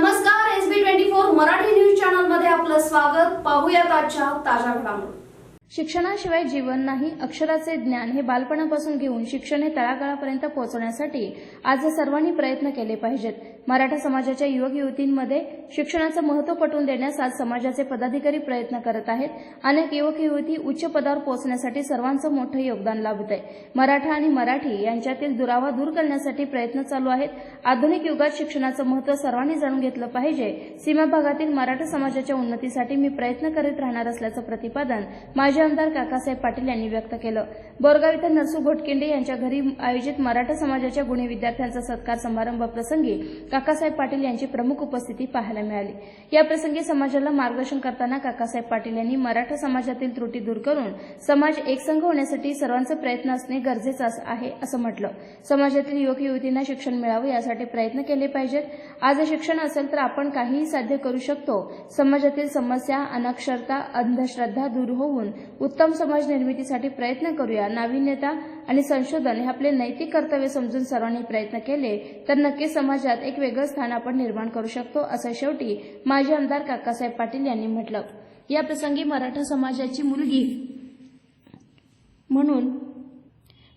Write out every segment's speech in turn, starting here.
नमस्कार S B twenty four Marathi news चॅनलमध्ये आपलं स्वागत. पाहूयात आजच्या ताज्या घडामोडी. शिक्षणाशिवाय जीवन नाही अक्षराचे ज्ञान हे बालपणापासून घेऊन शिक्षण हे तळागाळापर्यंत पोहोचवण्यासाठी आज सर्वांनी प्रयत्न केले पाहिजेत. मराठा समाजाच्या युवक युवतींमध्ये शिक्षणाचं महत्त्व पटवून देण्यास आज समाजाचे पदाधिकारी प्रयत्न करत आहेत. अनेक युवक युवती उच्च पदावर पोहोचण्यासाठी सर्वांचं मोठं योगदान लाभत आहे मराठा आणि मराठी यांच्यातील दुरावा दूर करण्यासाठी प्रयत्न चालू आहेत. आधुनिक युगात शिक्षणाचं महत्त्व सर्वांनी जाणून घेतलं पाहिजे. सीमा भागातील मराठा समाजाच्या उन्नतीसाठी मी प्रयत्न करीत राहणार असल्याचं प्रतिपादन माजी आमदार काकासाहेब पाटील यांनी व्यक्त केलं. बोरगाव इथं नरसू घोटकिंडे यांच्या घरी आयोजित मराठा समाजाच्या गुणी विद्यार्थ्यांचा सत्कार समारंभ प्रसंगी काकासाहेब पाटील यांची प्रमुख उपस्थिती पाहायला मिळाली. याप्रसंगी समाजाला मार्गदर्शन करताना काकासाहेब पाटील यांनी मराठा समाजातील त्रुटी दूर करून समाज एकसंघ होण्यासाठी सर्वांचा प्रयत्न असणे गरजेचं आहे असं म्हटलं. समाजातील युवक युवतींना शिक्षण मिळावं यासाठी प्रयत्न केले पाहिजेत. आज शिक्षण असेल तर आपण काहीही साध्य करू शकतो. समाजातील समस्या अनक्षरता अंधश्रद्धा दूर होऊन उत्तम समाज निर्मितीसाठी प्रयत्न करूया. नाविन्यता आणि संशोधन हे आपले नैतिक कर्तव्य समजून सर्वांनी प्रयत्न केले तर नक्कीच समाजात एक वेगळं स्थान आपण निर्माण करू शकतो असं शेवटी माजी आमदार काकासाहेब पाटील यांनी म्हटलं. या प्रसंगी मराठा समाजाची मुलगी म्हणून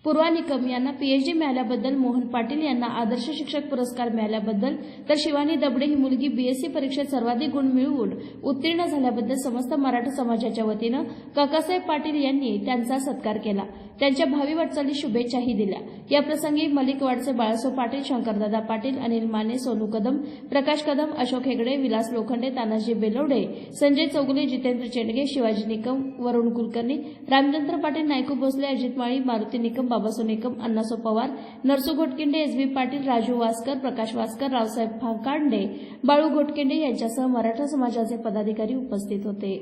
पूर्वा निकम यांना पीएचडी मिळाल्याबद्दल मोहन पाटील यांना आदर्श शिक्षक पुरस्कार मिळाल्याबद्दल तर शिवानी दबडे ही मुलगी बीएससी परीक्षेत सर्वाधिक गुण मिळवून उत्तीर्ण झाल्याबद्दल समस्त मराठा समाजाच्या वतीनं काकासाहेब पाटील यांनी त्यांचा सत्कार केला. त्यांच्या भावी वाटचाली शुभेच्छाही दिल्या. या प्रसंगी मलिकवाडचे बाळासो पाटील शंकरदादा पाटील अनिल माने सोनू कदम प्रकाश कदम अशोक हेगडे विलास लोखंडे तानाजी बेलोडे संजय चौगुले जितेंद्र चेंडगे शिवाजी निकम वरुण कुलकर्णी रामचंद्र पाटील नायकू भोसले अजित माळी मारुती निकम बाबासो निकम अण्णासो पवार नरसू घोटकिंडे एस बी पाटील राजू वासकर प्रकाश वासकर रावसाहेब फांकांडे बाळू घोटकिंडे यांच्यासह मराठा समाजाचे पदाधिकारी उपस्थित होते.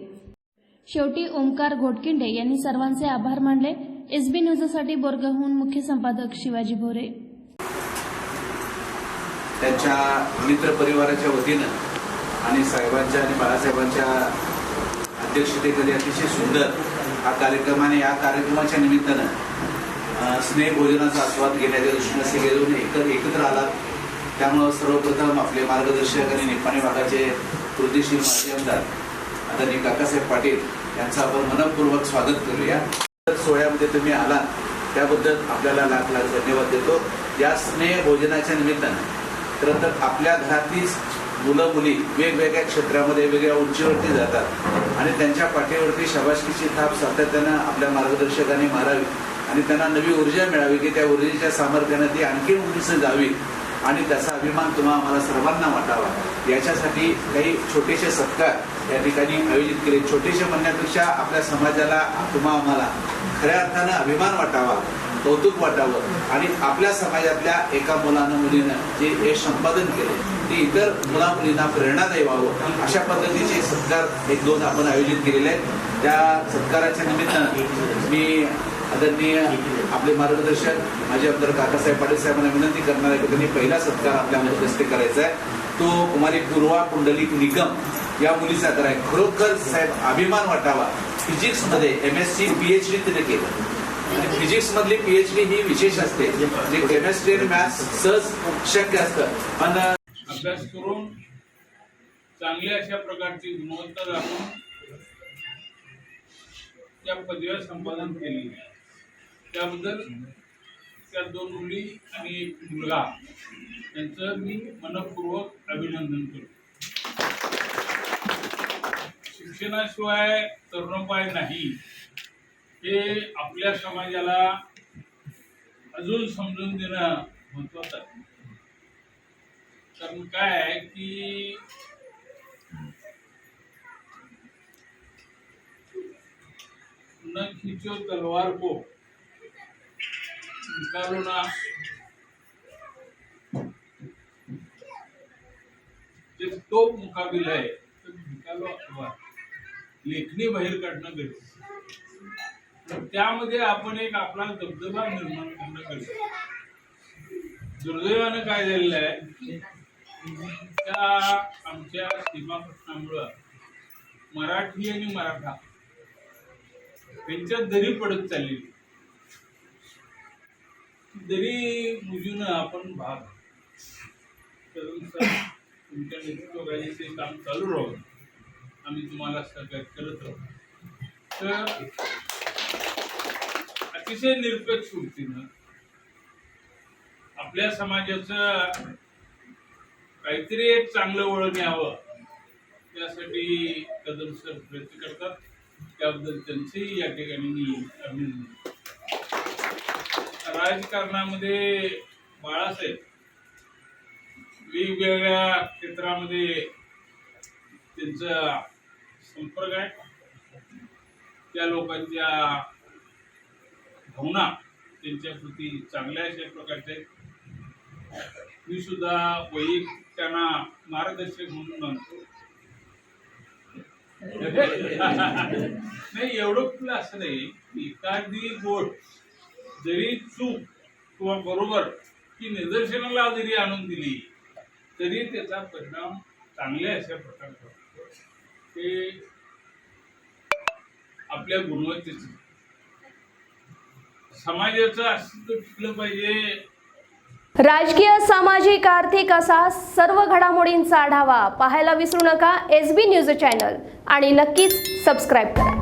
शेवटी ओंकार घोटकिंडे यांनी सर्वांचे आभार मानले. एसबी न्यूजसाठी बोरगावहून मुख्य संपादक शिवाजी भोरे. त्यांच्या मित्र परिवाराच्या वतीनं आणि साहेबांच्या आणि बाळासाहेबांच्या अध्यक्षतेखाली अतिशय सुंदर हा कार्यक्रम आणि या कार्यक्रमाच्या निमित्तानं स्नेह भोजनाचा आस्वाद घेण्याच्या दृष्टीनं सगळेजण एकत्र एकत्र आला त्यामुळं सर्वप्रथम आपले मार्गदर्शक आणि निपाणी भागाचे कृतीशील माजी आमदार आदरणीय काकासाहेब पाटील यांचं आपण मनपूर्वक स्वागत करूया. सोहळ्यामध्ये तुम्ही आलात त्याबद्दल आपल्याला लाख लाख धन्यवाद देतो. या स्नेह भोजनाच्या निमित्तानं. खरं तर आपल्या घरातली मुलं मुली वेगवेगळ्या क्षेत्रामध्ये वेगळ्या उंचीवरती जातात. आणि त्यांच्या पाठीवरती शाबाशकीची थाप सातत्यानं आपल्या मार्गदर्शकांनी मारावी. आणि त्यांना नवी ऊर्जा मिळावी की त्या ऊर्जेच्या सामर्थ्यानं ती आणखी उंच जावी. आणि त्याचा अभिमान तुम्हा आम्हाला सर्वांना वाटावा. याच्यासाठी काही छोटेसे सत्कार या ठिकाणी आयोजित केले. छोटेसे म्हणण्यापेक्षा आपल्या समाजाला तुम्हा आम्हाला खऱ्या अर्थानं अभिमान वाटावा कौतुक वाटावं. आणि आपल्या समाजातल्या एका मुलानं मुलीनं जे हे संपादन केले ते इतर मुला मुलींना प्रेरणादायी व्हावं. अशा पद्धतीचे सत्कार एक दोन आपण आयोजित केलेले आहेत. त्या सत्काराच्या निमित्तानं मी आदरणीय आपले मार्गदर्शक माझे आमदार काकासाहेब पाटील साहेबांना विनंती करणार आहे की त्यांनी पहिला सत्कार आपल्या हस्ते करायचा आहे. तो कुमारी पूर्वा कुंडलिक निगम या मुलीचा कराय खरोखर साहेब अभिमान वाटावा. फिजिक्समध्ये एम एस सी पीएचडी तिने केलं. आणि फिजिक्स मधली पीएचडी ही विशेष असते. जे केमिस्ट्री आणि मॅथ्स सहज शक्य असतं. पण अभ्यास करून चांगल्या अशा प्रकारची गुणवत्ता दाखवून त्या पदव्या संपादन केली. त्याबद्दल त्या दोन मुली आणि एक मुलगा यांचं मी मनपूर्वक अभिनंदन करतो. शिक्षणाशिवाय तरुणोपाय नाही. हे आपल्या समाजाला अजून समजून देणं महत्वाचं आहे. कारण काय आहे की न खिचो तलवार को निकालो ना. जब तो मुकाबिला है तो निकालो अखबार. लेखणी बाहेर काढणं गरजेचं त्यामध्ये आपण एक आपला दबदबा निर्माण करणं गरजेचं दुर्दैवानं काय झालेलं आहे? त्या आमच्या सीमा प्रश्नामुळं मराठी आणि मराठा यांच्यात दरी पडत चालली. दरी मुजून आपण भाग तुमच्या नेतृत्वाखाली ते काम चालू राहू आम्ही तुम्हाला सहकार्य करत राहू तर अतिशय निरपेक्ष वृत्तीनं आपल्या समाजाचं काहीतरी एक चांगलं वळण यावं त्यासाठी कदम सर प्रयत्न करतात. त्याबद्दल त्यांचेही या ठिकाणी मी अभिनंदन राजकारणामध्ये बाळासाहेब वेगवेगळ्या क्षेत्रामध्ये त्यांचा संपर्क आहे. त्या लोकांच्या भावना त्यांच्या प्रती चांगल्या अशा प्रकारच्या आहेत. मी सुद्धा वैयक्तिक त्यांना मार्गदर्शक म्हणून मानतो. नाही एवढं तुला असं नाही. एखादी गोष्ट जरी चूक किंवा बरोबर ती निदर्शनाला जरी आणून दिली तरी त्याचा परिणाम चांगल्या अशा प्रकारचा ते आपल्या गुणवत्तेचं. समाजाचं अस्तित्व टिकलं पाहिजे. राजकीय सामाजिक आर्थिक असा सर्व घडामोडींचा आढावा पाहायला विसरू नका. एस बी न्यूज चॅनल आणि नक्कीच सबस्क्राईब करा.